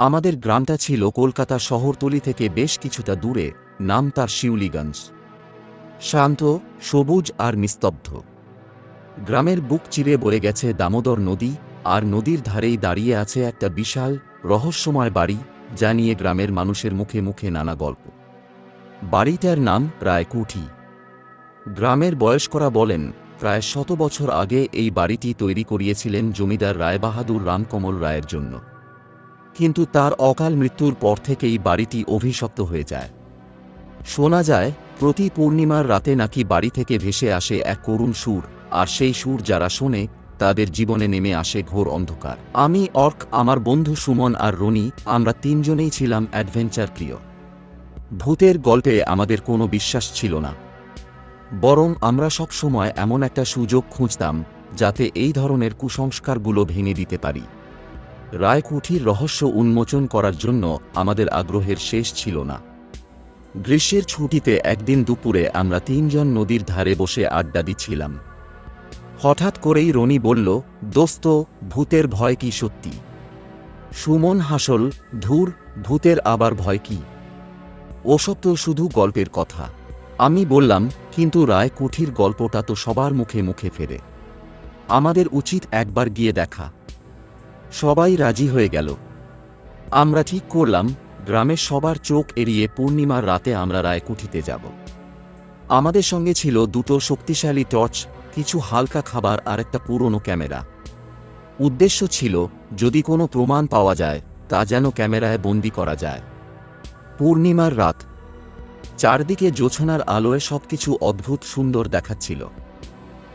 আমাদের গ্রামটা ছিল কলকাতা শহরতলি থেকে বেশ কিছুটা দূরে, নাম তার শিউলিগঞ্জ। শান্ত, সবুজ আর নিস্তব্ধ। গ্রামের বুক চিরে বয়ে গেছে দামোদর নদী, আর নদীর ধারেই দাঁড়িয়ে আছে একটা বিশাল, রহস্যময় বাড়ি, যা নিয়ে গ্রামের মানুষের মুখে মুখে নানা গল্প। বাড়িটার নাম রায়কুঠি গ্রামের বয়স্করা বলেন, প্রায় শত বছর আগে এই বাড়িটি তৈরি করিয়েছিলেন জমিদার রায়বাহাদুর রামকমল রায়ের জন্য। কিন্তু তার অকাল মৃত্যুর পর থেকেই বাড়িটি অভিশপ্ত হয়ে যায়। শোনা যায়, প্রতি পূর্ণিমার রাতে নাকি বাড়ি থেকে ভেসে আসে এক করুণ সুর, আর সেই সুর যারা শোনে, তাদের জীবনে নেমে আসে ঘোর অন্ধকার। আমি, অর্ক, আমার বন্ধু সুমন আর রনি, আমরা তিনজনেই ছিলাম অ্যাডভেঞ্চার প্রিয়। ভূতের গল্পে আমাদের কোনো বিশ্বাস ছিল না। বরং আমরা সব সময় এমন একটা সুযোগ খুঁজতাম, যাতে এই ধরনের কুসংস্কারগুলো ভেঙে দিতে পারি। রায়কুঠির রহস্য উন্মোচন করার জন্য আমাদের আগ্রহের শেষ ছিল না। গ্রীষ্মের ছুটিতে একদিন দুপুরে আমরা তিনজন নদীর ধারে বসে আড্ডা দিচ্ছিলাম। হঠাৎ করেই রনি বলল, দোস্ত, ভূতের ভয় কি সত্যি? সুমন হাসল, ধুর, ভূতের আবার ভয় কি? ওসব তো শুধু গল্পের কথা। আমি বললাম, কিন্তু রায় কুঠির গল্পটা তো সবার মুখে মুখে ফেরে। আমাদের উচিত একবার গিয়ে দেখা। সবাই রাজি হয়ে গেল। আমরা ঠিক করলাম গ্রামের সবার চোখ এড়িয়ে পূর্ণিমার রাতে আমরা রায়কুঠিতে যাব। আমাদের সঙ্গে ছিল দুটো শক্তিশালী টর্চ, কিছু হালকা খাবার আর একটা পুরনো ক্যামেরা। উদ্দেশ্য ছিল, যদি কোনো প্রমাণ পাওয়া যায়, তা যেন ক্যামেরায় বন্দি করা যায়। পূর্ণিমার রাত। চারদিকে জোছনার আলোয় সবকিছু অদ্ভুত সুন্দর দেখাচ্ছিল।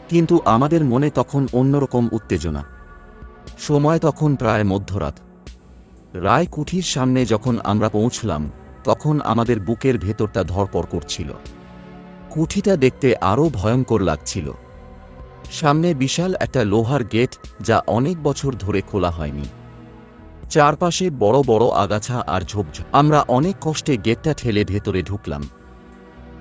কিন্তু আমাদের মনে তখন অন্যরকম উত্তেজনা। সময় তখন প্রায় মধ্যরাত। রায় কুঠির সামনে যখন আমরা পৌঁছলাম, তখন আমাদের বুকের ভেতরটা ধরপড় করছিল। কুঠিটা দেখতে আরও ভয়ঙ্কর লাগছিল। সামনে বিশাল একটা লোহার গেট যা অনেক বছর ধরে খোলা হয়নি। চারপাশে বড় বড় আগাছা আর ঝোপঝোপ আমরা অনেক কষ্টে গেটটা ঠেলে ভেতরে ঢুকলাম।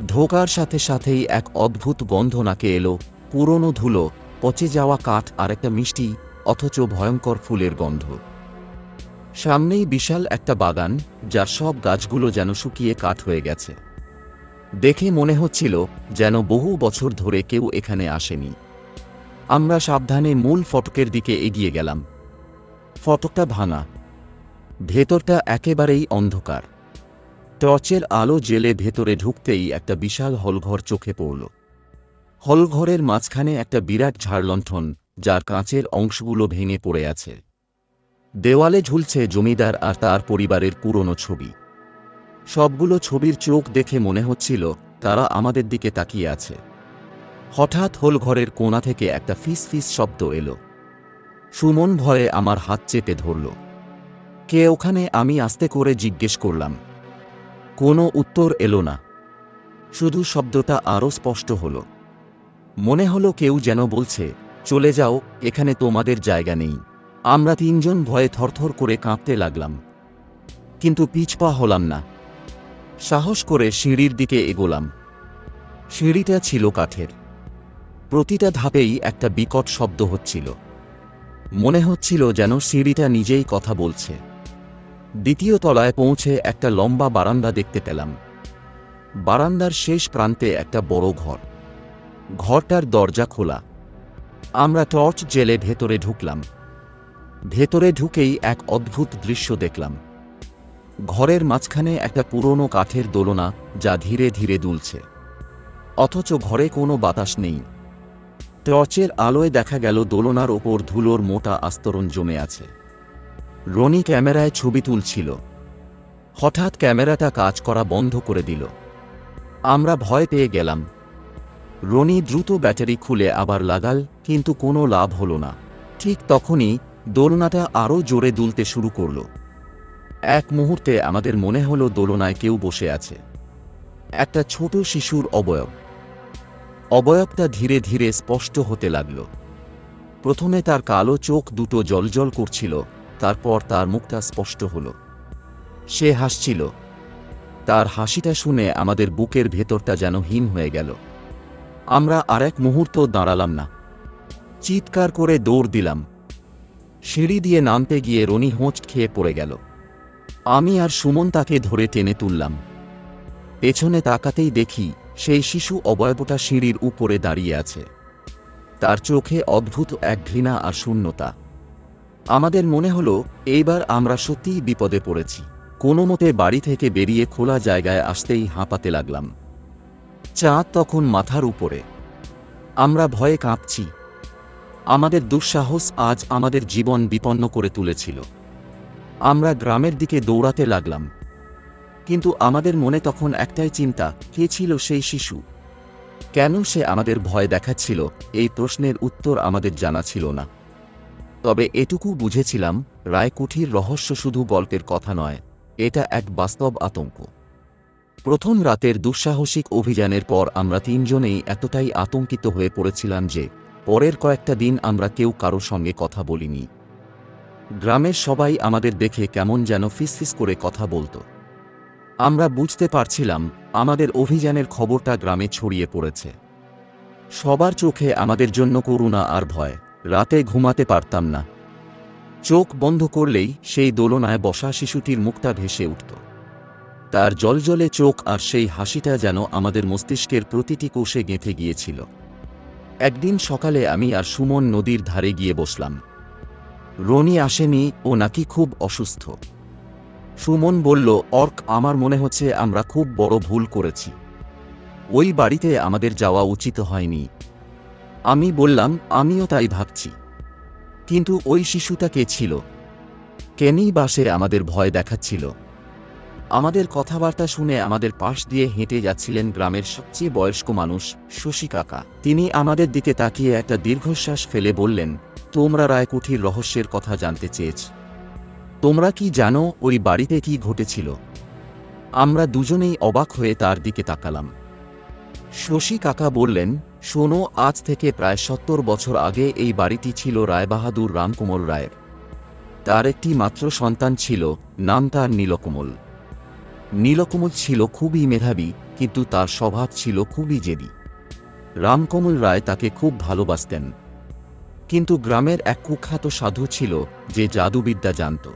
ঢোকার সাথে সাথেই এক অদ্ভুত গন্ধ নাকে এলো, পুরনো ধুলো, পচে যাওয়া কাঠ আর একটা মিষ্টি অথচ ভয়ঙ্কর ফুলের গন্ধ। সামনেই বিশাল একটা বাগান, যার সব গাছগুলো যেন শুকিয়ে কাঠ হয়ে গেছে। দেখে মনে হচ্ছিল যেন বহু বছর ধরে কেউ এখানে আসেনি। আমরা সাবধানে মূল ফটকের দিকে এগিয়ে গেলাম। ফটকটা ভাঙা। ভেতরটা একেবারেই অন্ধকার। টর্চের আলো জেলে ভেতরে ঢুকতেই একটা বিশাল হলঘর চোখে পড়ল। হলঘরের মাঝখানে একটা বিরাট ঝাড়লণ্ঠন যার কাঁচের অংশগুলো ভেঙে পড়ে আছে। দেওয়ালে ঝুলছে জমিদার আর তার পরিবারের পুরনো ছবি। সবগুলো ছবির চোখ দেখে মনে হচ্ছিল তারা আমাদের দিকে তাকিয়ে আছে। হঠাৎ হোল ঘরের কোণা থেকে একটা ফিস ফিস শব্দ এলো। সুমন ভয়ে আমার হাত চেপে ধরল। কে ওখানে? আমি আস্তে করে জিজ্ঞেস করলাম। কোনো উত্তর এলো না। শুধু শব্দটা আরও স্পষ্ট হলো। মনে হলো কেউ যেন বলছে চলে যাও, এখানে তোমাদের জায়গা নেই। আমরা তিনজন ভয়ে থরথর করে কাঁপতে লাগলাম। কিন্তু পিছপা হলাম না। সাহস করে সিঁড়ির দিকে এগোলাম। সিঁড়িটা ছিল কাঠের। প্রতিটা ধাপেই একটা বিকট শব্দ হচ্ছিল। মনে হচ্ছিল যেন সিঁড়িটা নিজেই কথা বলছে। দ্বিতীয় তলায় পৌঁছে একটা লম্বা বারান্দা দেখতে পেলাম। বারান্দার শেষ প্রান্তে একটা বড় ঘর। ঘরটার দরজা খোলা। আমরা টর্চ জেলে ভেতরে ঢুকলাম। ভেতরে ঢুকেই এক অদ্ভুত দৃশ্য দেখলাম। ঘরের মাঝখানে একটা পুরনো কাঠের দোলনা যা ধীরে ধীরে দুলছে। অথচ ঘরে কোনো বাতাস নেই। টর্চের আলোয় দেখা গেল দোলনার ওপর ধুলোর মোটা আস্তরণ জমে আছে। রনি ক্যামেরায় ছবি তুলছিল। হঠাৎ ক্যামেরাটা কাজ করা বন্ধ করে দিল। আমরা ভয় পেয়ে গেলাম। রনি দ্রুত ব্যাটারি খুলে আবার লাগাল, কিন্তু কোনো লাভ হলো না। ঠিক তখনই দোলনাটা আরও জোরে দুলতে শুরু করল। এক মুহূর্তে আমাদের মনে হলো দোলনায় কেউ বসে আছে। একটা ছোট শিশুর অবয়ব। অবয়বটা ধীরে ধীরে স্পষ্ট হতে লাগল। প্রথমে তার কালো চোখ দুটো জলজল করছিল, তারপর তার মুখটা স্পষ্ট হল। সে হাসছিল। তার হাসিটা শুনে আমাদের বুকের ভেতরটা যেন হিম হয়ে গেল। আমরা আরেক মুহূর্ত দাঁড়ালাম না। চিৎকার করে দৌড় দিলাম। সিঁড়ি দিয়ে নামতে গিয়ে রনি হোঁচ খেয়ে পড়ে গেল। আমি আর সুমন তাকে ধরে টেনে তুললাম। পেছনে তাকাতেই দেখি সেই শিশু অবয়বটা সিঁড়ির উপরে দাঁড়িয়ে আছে। তার চোখে অদ্ভুত এক ঘৃণা আর শূন্যতা। আমাদের মনে হলো, এইবার আমরা সত্যিই বিপদে পড়েছি। কোনো মতে বাড়ি থেকে বেরিয়ে খোলা জায়গায় আসতেই হাঁপাতে লাগলাম। চাঁদ তখন মাথার উপরে। আমরা ভয়ে কাঁপছি। আমাদের দুঃসাহস আজ আমাদের জীবন বিপন্ন করে তুলেছিল। আমরা গ্রামের দিকে দৌড়াতে লাগলাম। কিন্তু আমাদের মনে তখন একটাই চিন্তা, কে ছিল সেই শিশু? কেন সে আমাদের ভয় দেখাচ্ছিল? এই প্রশ্নের উত্তর আমাদের জানা ছিল না। তবে এটুকু বুঝেছিলাম, রায়কুঠির রহস্য শুধু গল্পের কথা নয়, এটা এক বাস্তব আতঙ্ক। প্রথম রাতের দুঃসাহসিক অভিযানের পর আমরা তিনজনেই এতটাই আতঙ্কিত হয়ে পড়েছিলাম যে, পরের কয়েকটা দিন আমরা কেউ কারও সঙ্গে কথা বলিনি। গ্রামের সবাই আমাদের দেখে কেমন যেন ফিসফিস করে কথা বলতো। আমরা বুঝতে পারছিলাম, আমাদের অভিযানের খবরটা গ্রামে ছড়িয়ে পড়েছে। সবার চোখে আমাদের জন্য করুণা আর ভয়, রাতে ঘুমাতে পারতাম না। চোখ বন্ধ করলেই সেই দোলনায় বসা শিশুটির মুখটা ভেসে উঠত। তার জলজলে চোখ আর সেই হাসিটা যেন আমাদের মস্তিষ্কের প্রতিটি কোষে গেঁথে গিয়েছিল। একদিন সকালে আমি আর সুমন নদীর ধারে গিয়ে বসলাম। রনি আসেনি ও নাকি খুব অসুস্থ। সুমন বলল, অর্ক, আমার মনে হচ্ছে আমরা খুব বড় ভুল করেছি। ওই বাড়িতে আমাদের যাওয়া উচিত হয়নি। আমি বললাম, আমিও তাই ভাবছি। কিন্তু ওই শিশুটা কে ছিল? কেনই বাসে আমাদের ভয় দেখাচ্ছিল? আমাদের কথাবার্তা শুনে আমাদের পাশ দিয়ে হেঁটে যাচ্ছিলেন গ্রামের সবচেয়ে বয়স্ক মানুষ, শশী কাকা। তিনি আমাদের দিকে তাকিয়ে একটা দীর্ঘশ্বাস ফেলে বললেন, তোমরা রায়কুঠির রহস্যের কথা জানতে চেয়েছ। তোমরা কি জানো ওই বাড়িতে কি ঘটেছিল? আমরা দুজনেই অবাক হয়ে তার দিকে তাকালাম। শশী কাকা বললেন, শোনো, আজ থেকে প্রায় সত্তর বছর আগে এই বাড়িটি ছিল রায়বাহাদুর রামকমল রায়ের। তার একটি মাত্র সন্তান ছিল, নাম তার নীলকমল। নীলকমল ছিল খুবই মেধাবী, কিন্তু তার স্বভাব ছিল খুবই জেদি। রামকমল রায় তাকে খুব ভালোবাসতেন। কিন্তু গ্রামের এক কুখ্যাত সাধু ছিল যে জাদুবিদ্যা জানত।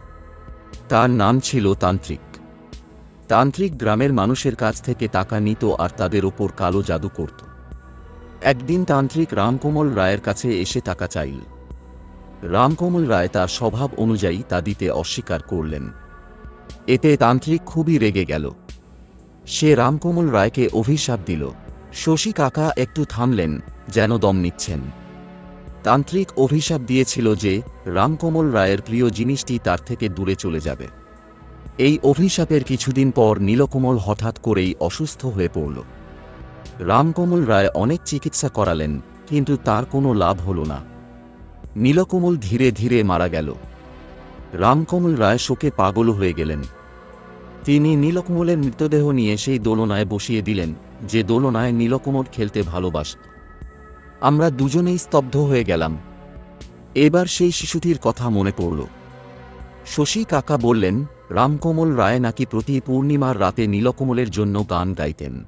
তার নাম ছিল তান্ত্রিক। তান্ত্রিক গ্রামের মানুষের কাছ থেকে টাকা নিত আর তাদের ওপর কালো জাদু করত। একদিন তান্ত্রিক রামকমল রায়ের কাছে এসে টাকা চাইল। রামকমল রায় তার স্বভাব অনুযায়ী তা দিতে অস্বীকার করলেন। এতে তান্ত্রিক খুবই রেগে গেল। সে রামকমল রায়কে অভিশাপ দিল। শশী কাকা একটু থামলেন, যেন দম নিচ্ছেন। তান্ত্রিক অভিশাপ দিয়েছিল যে, রামকমল রায়ের প্রিয় জিনিসটি তার থেকে দূরে চলে যাবে। এই অভিশাপের কিছুদিন পর নীলকমল হঠাৎ করেই অসুস্থ হয়ে পড়ল। রামকমল রায় অনেক চিকিৎসা করালেন, কিন্তু তার কোনো লাভ হল না। নীলকমল ধীরে ধীরে মারা গেল। রামকমল রায় শোকে পাগল হয়ে গেলেন। তিনি নীলকমলের মৃতদেহ নিয়ে সেই দোলনায় বসিয়ে দিলেন, যে দোলনায় নীলকমল খেলতে ভালোবাসত। আমরা দুজনেই স্তব্ধ হয়ে গেলাম। এবার সেই শিশুটির কথা মনে পড়ল। শশী কাকা বললেন, রামকমল রায় নাকি প্রতি পূর্ণিমার রাতে নীলকমলের জন্য গান গাইতেন।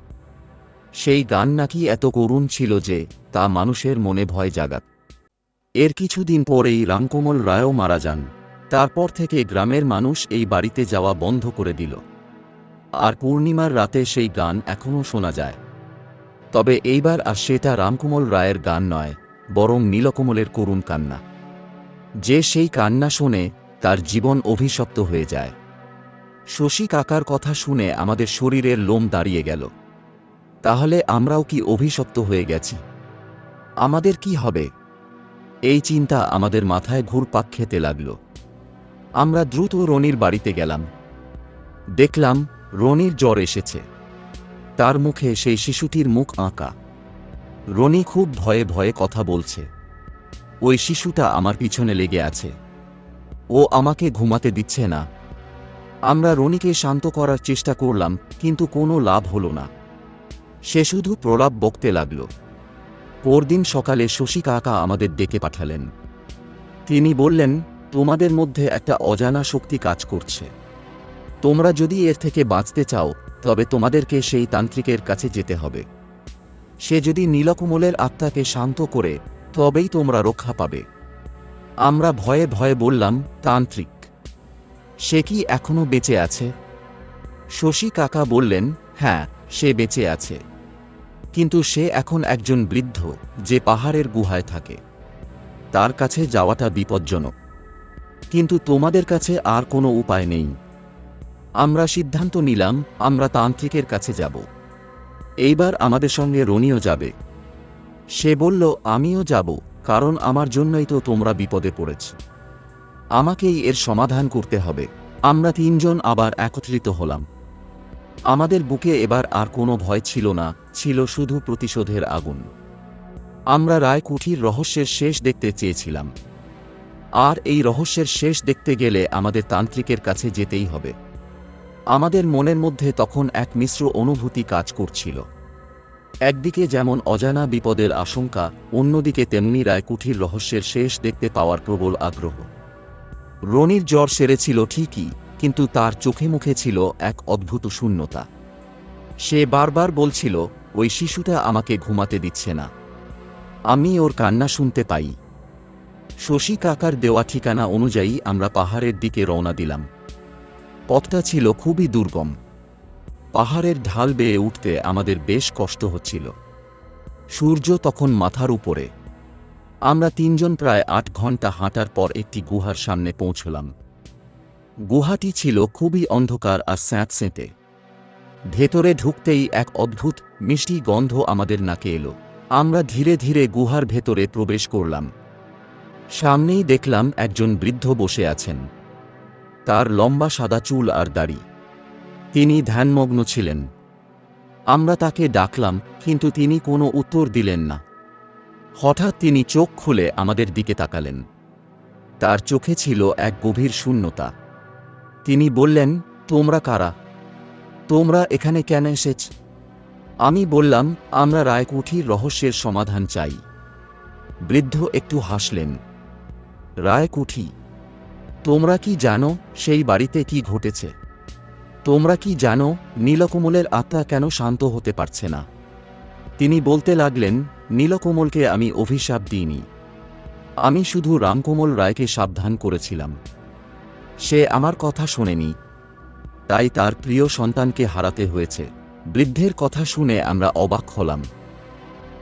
সেই গান নাকি এত করুণ ছিল যে, তা মানুষের মনে ভয় জাগাত। এর কিছুদিন পরেই রামকমল রায়ও মারা যান। তারপর থেকে গ্রামের মানুষ এই বাড়িতে যাওয়া বন্ধ করে দিল। আর পূর্ণিমার রাতে সেই গান এখনও শোনা যায়। তবে এইবার আর সেটা রামকুমল রায়ের গান নয়, বরং নীলকমলের করুণ কান্না। যে সেই কান্না শোনে তার জীবন অভিশপ্ত হয়ে যায়। শশী কাকার কথা শুনে আমাদের শরীরের লোম দাঁড়িয়ে গেল। তাহলে আমরাও কি অভিশপ্ত হয়ে গেছি? আমাদের কি হবে? এই চিন্তা আমাদের মাথায় ঘুরপাক খেতে লাগল। আমরা দ্রুত রনির বাড়িতে গেলাম। দেখলাম রনির জ্বর এসেছে। তার মুখে সেই শিশুটির মুখ আঁকা। রনি খুব ভয়ে ভয়ে কথা বলছে। ওই শিশুটা আমার পিছনে লেগে আছে। ও আমাকে ঘুমাতে দিচ্ছে না। আমরা রনিকে শান্ত করার চেষ্টা করলাম, কিন্তু কোনো লাভ হলো না। সে শুধু প্রলাপ বকতে লাগল। পরদিন সকালে শশী কাকা আমাদের ডেকে পাঠালেন। তিনি বললেন তোমাদের মধ্যে একটা অজানা শক্তি কাজ করছে। তোমরা যদি এর থেকে বাঁচতে চাও, তবে তোমাদেরকে সেই তান্ত্রিকের কাছে যেতে হবে। সে যদি নীলকমলের আত্মাকে শান্ত করে, তবেই তোমরা রক্ষা পাবে। আমরা ভয়ে ভয়ে বললাম, তান্ত্রিক, সে কি এখনও বেঁচে আছে? শশী কাকা বললেন হ্যাঁ সে বেঁচে আছে। কিন্তু সে এখন একজন বৃদ্ধ, যে পাহাড়ের গুহায় থাকে। তার কাছে যাওয়াটা বিপজ্জনক। কিন্তু তোমাদের কাছে আর কোনো উপায় নেই। আমরা সিদ্ধান্ত নিলাম, আমরা তান্ত্রিকের কাছে যাব। এইবার আমাদের সঙ্গে রনিও যাবে। সে বলল, আমিও যাব, কারণ আমার জন্যই তো তোমরা বিপদে পড়েছ। আমাকেই এর সমাধান করতে হবে। আমরা তিনজন আবার একত্রিত হলাম। আমাদের বুকে এবার আর কোনো ভয় ছিল না, ছিল শুধু প্রতিশোধের আগুন। আমরা রায় কুঠির রহস্যের শেষ দেখতে চেয়েছিলাম। আর এই রহস্যের শেষ দেখতে গেলে আমাদের তান্ত্রিকের কাছে যেতেই হবে। আমাদের মনের মধ্যে তখন এক মিশ্র অনুভূতি কাজ করছিল। একদিকে যেমন অজানা বিপদের আশঙ্কা, অন্যদিকে তেমনি রায়কুঠির রহস্যের শেষ দেখতে পাওয়ার প্রবল আগ্রহ। রনির জ্বর সেরেছিল ঠিকই, কিন্তু তার চোখে মুখে ছিল এক অদ্ভুত শূন্যতা। সে বারবার বলছিল, ওই শিশুটা আমাকে ঘুমাতে দিচ্ছে না। আমি ওর কান্না শুনতে পাই। শশী কাকার দেওয়া ঠিকানা অনুযায়ী আমরা পাহাড়ের দিকে রওনা দিলাম। পথটা ছিল খুবই দুর্গম। পাহাড়ের ঢাল বেয়ে উঠতে আমাদের বেশ কষ্ট হচ্ছিল। সূর্য তখন মাথার উপরে। আমরা তিনজন প্রায় আট ঘণ্টা হাঁটার পর একটি গুহার সামনে পৌঁছলাম। গুহাটি ছিল খুবই অন্ধকার আর স্যাঁত স্যাঁতসেঁতে। ভেতরে ঢুকতেই এক অদ্ভুত, মিষ্টি গন্ধ আমাদের নাকে এলো। আমরা ধীরে ধীরে গুহার ভেতরে প্রবেশ করলাম। সামনেই দেখলাম একজন বৃদ্ধ বসে আছেন। তার লম্বা সাদা চুল আর দাড়ি। তিনি ধ্যানমগ্ন ছিলেন। আমরা তাকে ডাকলাম, কিন্তু তিনি কোনো উত্তর দিলেন না। হঠাৎ তিনি চোখ খুলে আমাদের দিকে তাকালেন। তার চোখে ছিল এক গভীর শূন্যতা। তিনি বললেন, তোমরা কারা? তোমরা এখানে কেন এসেছ? আমি বললাম, আমরা রায়কুঠির রহস্যের সমাধান চাই। বৃদ্ধ একটু হাসলেন। রায়কুঠি তোমরা কি জানো সেই বাড়িতে কি ঘটেছে? তোমরা কি জানো নীলকমলের আত্মা কেন শান্ত হতে পারছে না? তিনি বলতে লাগলেন, নীলকমলকে আমি অভিশাপ দিইনি। আমি শুধু রামকমল রায়কে সাবধান করেছিলাম। সে আমার কথা শোনেনি। তাই তার প্রিয় সন্তানকে হারাতে হয়েছে। বৃদ্ধের কথা শুনে আমরা অবাক হলাম।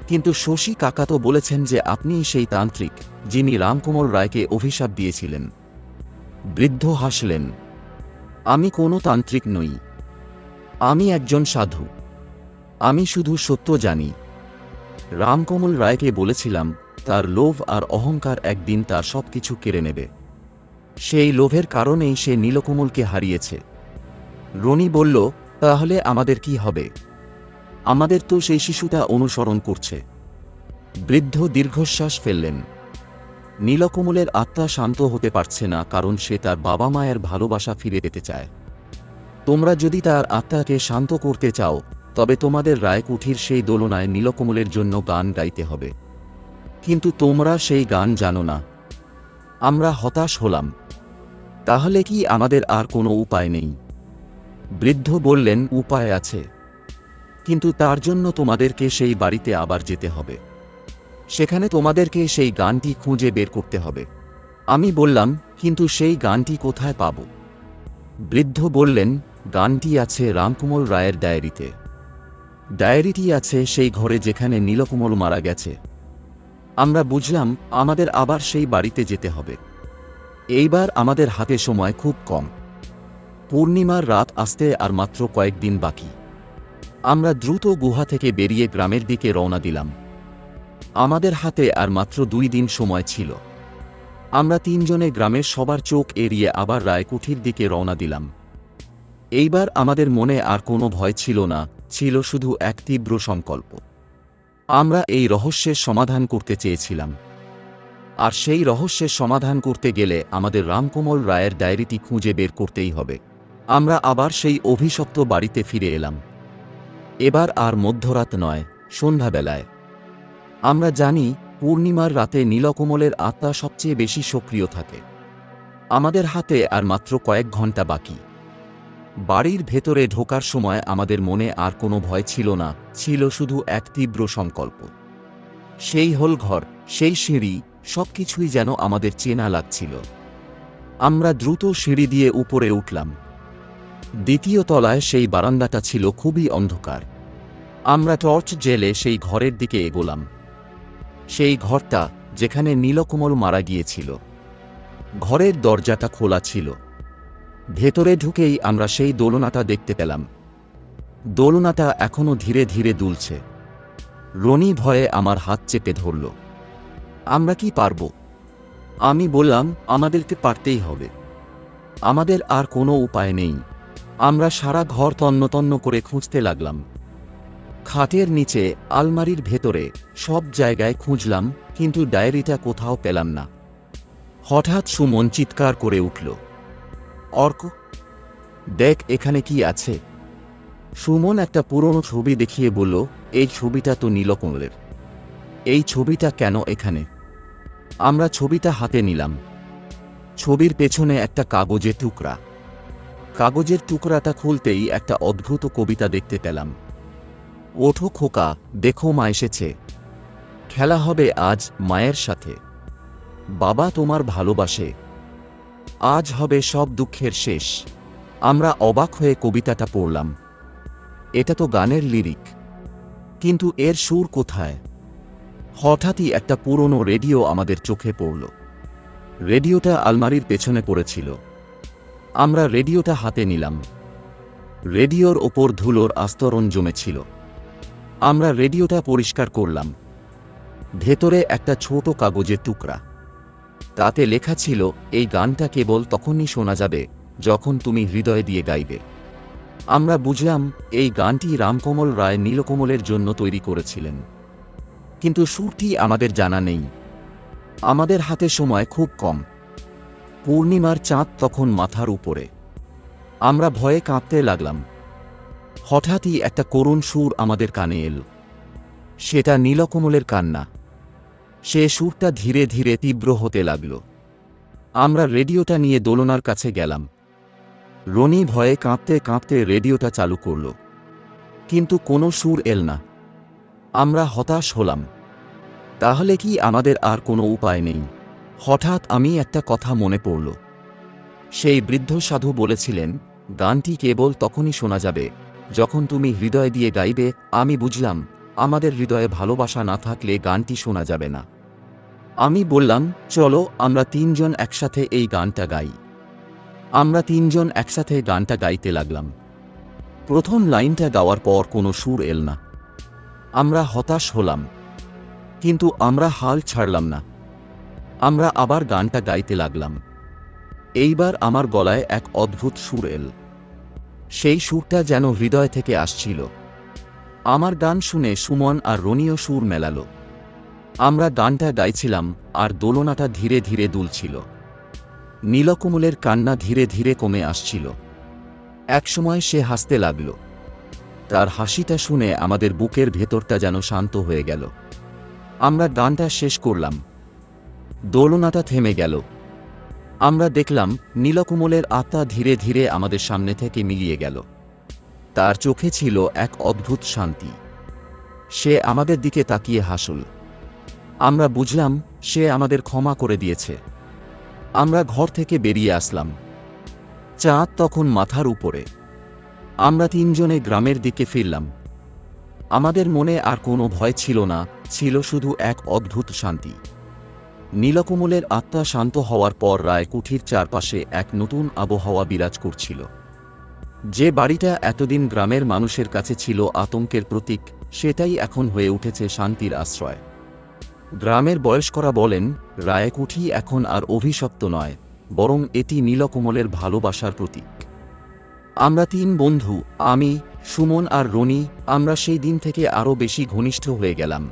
কিন্তু শশী কাকা তো বলেছেন যে আপনি সেই তান্ত্রিক, যিনি রামকমল রায়কে অভিশাপ দিয়েছিলেন। বৃদ্ধ হাসলেন, আমি কোনো তান্ত্রিক নই। আমি একজন সাধু। আমি শুধু সত্য জানি। রামকমল রায়কে বলেছিলাম, তার লোভ আর অহংকার একদিন তার সবকিছু কেড়ে নেবে। সেই লোভের কারণেই সে নীলকমলকে হারিয়েছে। রনি বলল, তাহলে আমাদের কি হবে? আমাদের তো সেই শিশুটা অনুসরণ করছে। বৃদ্ধ দীর্ঘশ্বাস ফেললেন। নীলকমলের আত্মা শান্ত হতে পারছে না কারণ সে তার বাবা মায়ের ভালোবাসা ফিরে পেতে চায়। তোমরা যদি তার আত্মাকে শান্ত করতে চাও, তবে তোমাদের রায়কুঠির সেই দোলনায় নীলকমলের জন্য গান গাইতে হবে। কিন্তু তোমরা সেই গান জানো না। আমরা হতাশ হলাম। তাহলে কি আমাদের আর কোনো উপায় নেই? বৃদ্ধ বললেন, উপায় আছে। কিন্তু তার জন্য তোমাদেরকে সেই বাড়িতে আবার যেতে হবে। সেখানে তোমাদেরকে সেই গানটি খুঁজে বের করতে হবে। আমি বললাম, কিন্তু সেই গানটি কোথায় পাব? বৃদ্ধ বললেন, গানটি আছে রামকুমল রায়ের ডায়েরিতে। ডায়েরিটি আছে সেই ঘরে যেখানে নীলকুমল মারা গেছে। আমরা বুঝলাম, আমাদের আবার সেই বাড়িতে যেতে হবে। এইবার আমাদের হাতে সময় খুব কম। পূর্ণিমার রাত আসতে আর মাত্র কয়েকদিন বাকি। আমরা দ্রুত গুহা থেকে বেরিয়ে গ্রামের দিকে রওনা দিলাম। আমাদের হাতে আর মাত্র দুই দিন সময় ছিল। আমরা তিনজনে গ্রামের সবার চোখ এড়িয়ে আবার রায়কুঠির দিকে রওনা দিলাম। এইবার আমাদের মনে আর কোনো ভয় ছিল না, ছিল শুধু এক তীব্র সংকল্প। আমরা এই রহস্যের সমাধান করতে চেয়েছিলাম। আর সেই রহস্যের সমাধান করতে গেলে আমাদের রামকমল রায়ের ডায়েরিটি খুঁজে বের করতেই হবে। আমরা আবার সেই অভিশপ্ত বাড়িতে ফিরে এলাম। এবার আর মধ্যরাত নয়, সন্ধ্যাবেলায়। আমরা জানি, পূর্ণিমার রাতে নীলকমলের আত্মা সবচেয়ে বেশি সক্রিয় থাকে। আমাদের হাতে আর মাত্র কয়েক ঘণ্টা বাকি। বাড়ির ভেতরে ঢোকার সময় আমাদের মনে আর কোনো ভয় ছিল না, ছিল শুধু এক তীব্র সংকল্প। সেই হল ঘর সেই সিঁড়ি, সবকিছুই যেন আমাদের চেনা লাগছিল। আমরা দ্রুত সিঁড়ি দিয়ে উপরে উঠলাম। দ্বিতীয় তলায় সেই বারান্দাটা ছিল খুবই অন্ধকার। আমরা টর্চ জেলে সেই ঘরের দিকে এগোলাম। সেই ঘরটা যেখানে নীলকমল মারা গিয়েছিল। ঘরের দরজাটা খোলা ছিল। ভেতরে ঢুকেই আমরা সেই দোলনাটা দেখতে পেলাম। দোলনাটা এখনও ধীরে ধীরে দুলছে। রনি ভয়ে আমার হাত চেপে ধরল। আমরা কি পারব? আমি বললাম, আমাদেরকে পারতেই হবে। আমাদের আর কোনো উপায় নেই। আমরা সারা ঘর তন্ন তন্ন করে খুঁজতে লাগলাম। খাটের নিচে, আলমারির ভেতরে, সব জায়গায় খুঁজলাম, কিন্তু ডায়েরিটা কোথাও পেলাম না। হঠাৎ সুমন চিৎকার করে উঠল, অর্ক, দেখ এখানে কি আছে। সুমন একটা পুরনো ছবি দেখিয়ে বলল, এই ছবিটা তো নীলকমলের। এই ছবিটা কেন এখানে? আমরা ছবিটা হাতে নিলাম। ছবির পেছনে একটা কাগজের টুকরা। কাগজের টুকরাটা খুলতেই একটা অদ্ভুত কবিতা দেখতে পেলাম। ওঠো খোকা, দেখো মা এসেছে। খেলা হবে আজ মায়ের সাথে। বাবা তোমার ভালোবাসে। আজ হবে সব দুঃখের শেষ। আমরা অবাক হয়ে কবিতাটা পড়লাম। এটা তো গানের লিরিক। কিন্তু এর সুর কোথায়? হঠাৎই একটা পুরনো রেডিও আমাদের চোখে পড়ল। রেডিওটা আলমারির পেছনে পড়েছিল। আমরা রেডিওটা হাতে নিলাম। রেডিওর ওপর ধুলোর আস্তরণ জমেছিল। আমরা রেডিওটা পরিষ্কার করলাম। ভেতরে একটা ছোট কাগজের টুকরা। তাতে লেখা ছিল, এই গানটা কেবল তখনই শোনা যাবে, যখন তুমি হৃদয় দিয়ে গাইবে। আমরা বুঝলাম, এই গানটি রামকমল রায় নীলকমলের জন্য তৈরি করেছিলেন। কিন্তু সুরটি আমাদের জানা নেই। আমাদের হাতে সময় খুব কম। পূর্ণিমার চাঁদ তখন মাথার উপরে। আমরা ভয়ে কাঁপতে লাগলাম। হঠাৎই একটা করুণ সুর আমাদের কানে এল। সেটা নীলকমলের কান্না। সে সুরটা ধীরে ধীরে তীব্র হতে লাগল। আমরা রেডিওটা নিয়ে দোলনার কাছে গেলাম। রনি ভয়ে কাঁপতে কাঁপতে রেডিওটা চালু করল। কিন্তু কোনো সুর এল না। আমরা হতাশ হলাম। তাহলে কি আমাদের আর কোনো উপায় নেই? হঠাৎ আমি একটা কথা মনে পড়ল। সেই বৃদ্ধ সাধু বলেছিলেন, গানটি কেবল তখনই শোনা যাবে, যখন তুমি হৃদয় দিয়ে গাইবে, আমি বুঝলাম, আমাদের হৃদয়ে ভালোবাসা না থাকলে গানটি শোনা যাবে না। আমি বললাম, চলো আমরা তিনজন একসাথে এই গানটা গাই। আমরা তিনজন একসাথে গানটা গাইতে লাগলাম। প্রথম লাইনটা গাওয়ার পর কোনো সুর এল না। আমরা হতাশ হলাম। কিন্তু আমরা হাল ছাড়লাম না। আমরা আবার গানটা গাইতে লাগলাম। এইবার আমার গলায় এক অদ্ভুত সুর এল। সেই সুরটা যেন হৃদয় থেকে আসছিল। আমার গান শুনে সুমন আর রনিও সুর মেলালো। আমরা গানটা গাইছিলাম আর দোলনাটা ধীরে ধীরে দুলছিল। নীলকমলের কান্না ধীরে ধীরে কমে আসছিল। একসময় সে হাসতে লাগল। তার হাসিটা শুনে আমাদের বুকের ভেতরটা যেন শান্ত হয়ে গেল। আমরা গানটা শেষ করলাম। দোলনাটা থেমে গেল। আমরা দেখলাম নীলকুমলের আত্মা ধীরে ধীরে আমাদের সামনে থেকে মিলিয়ে গেল। তার চোখে ছিল এক অদ্ভুত শান্তি। সে আমাদের দিকে তাকিয়ে হাসল। আমরা বুঝলাম সে আমাদের ক্ষমা করে দিয়েছে। আমরা ঘর থেকে বেরিয়ে আসলাম। চাঁদ তখন মাথার উপরে। আমরা তিনজনে গ্রামের দিকে ফিরলাম। আমাদের মনে আর কোনো ভয় ছিল না, ছিল শুধু এক অদ্ভুত শান্তি। নীলকমলের আত্মা শান্ত হওয়ার পর রায়কুঠির চারপাশে এক নতুন আবহাওয়া বিরাজ করছিল। যে বাড়িটা এতদিন গ্রামের মানুষের কাছে ছিল আতঙ্কের প্রতীক, সেটাই এখন হয়ে উঠেছে শান্তির আশ্রয়। গ্রামের বয়স্করা বলেন রায়কুঠি এখন আর অভিশপ্ত নয়, বরং এটি নীলকমলের ভালোবাসার প্রতীক। আমরা তিন বন্ধু, আমি, সুমন আর রনি, আমরা সেই দিন থেকে আরও বেশি ঘনিষ্ঠ হয়ে গেলাম।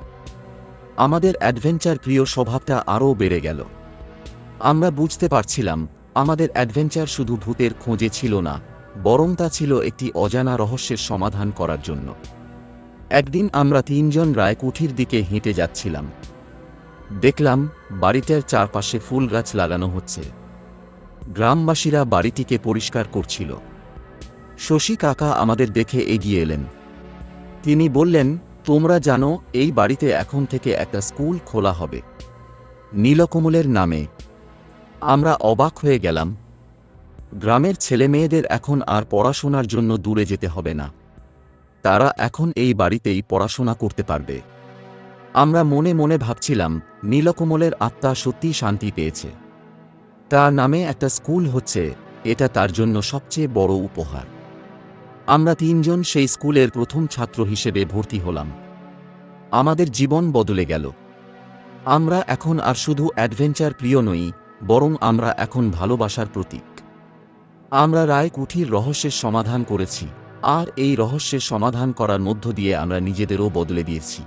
আমাদের অ্যাডভেঞ্চার প্রিয় স্বভাবটা আরও বেড়ে গেল। আমরা বুঝতে পারছিলাম, আমাদের অ্যাডভেঞ্চার শুধু ভূতের খোঁজে ছিল না, বরং তা ছিল একটি অজানা রহস্যের সমাধান করার জন্য। একদিন আমরা তিনজন রায়কুঠির দিকে হেঁটে যাচ্ছিলাম। দেখলাম, বাড়িটার চারপাশে ফুল গাছ লাগানো হচ্ছে। গ্রামবাসীরা বাড়িটিকে পরিষ্কার করছিল। শশী কাকা আমাদের দেখে এগিয়ে এলেন। তিনি বললেন তোমরা জানো, এই বাড়িতে এখন থেকে একটা স্কুল খোলা হবে। নীলকমলের নামে। আমরা অবাক হয়ে গেলাম। গ্রামের ছেলেমেয়েদের এখন আর পড়াশোনার জন্য দূরে যেতে হবে না। তারা এখন এই বাড়িতেই পড়াশোনা করতে পারবে। আমরা মনে মনে ভাবছিলাম, নীলকমলের আত্মা সত্যিই শান্তি পেয়েছে। তার নামে একটা স্কুল হচ্ছে, এটা তার জন্য সবচেয়ে বড় উপহার। আমরা তিনজন সেই স্কুলের প্রথম ছাত্র হিসেবে ভর্তি হলাম। আমাদের জীবন বদলে গেল। আমরা এখন আর শুধু অ্যাডভেঞ্চার প্রিয় নই, বরং আমরা এখন ভালোবাসার প্রতীক। আমরা রায় কুঠির রহস্যের সমাধান করেছি, আর এই রহস্যের সমাধান করার মধ্য দিয়ে আমরা নিজেদেরও বদলে দিয়েছি।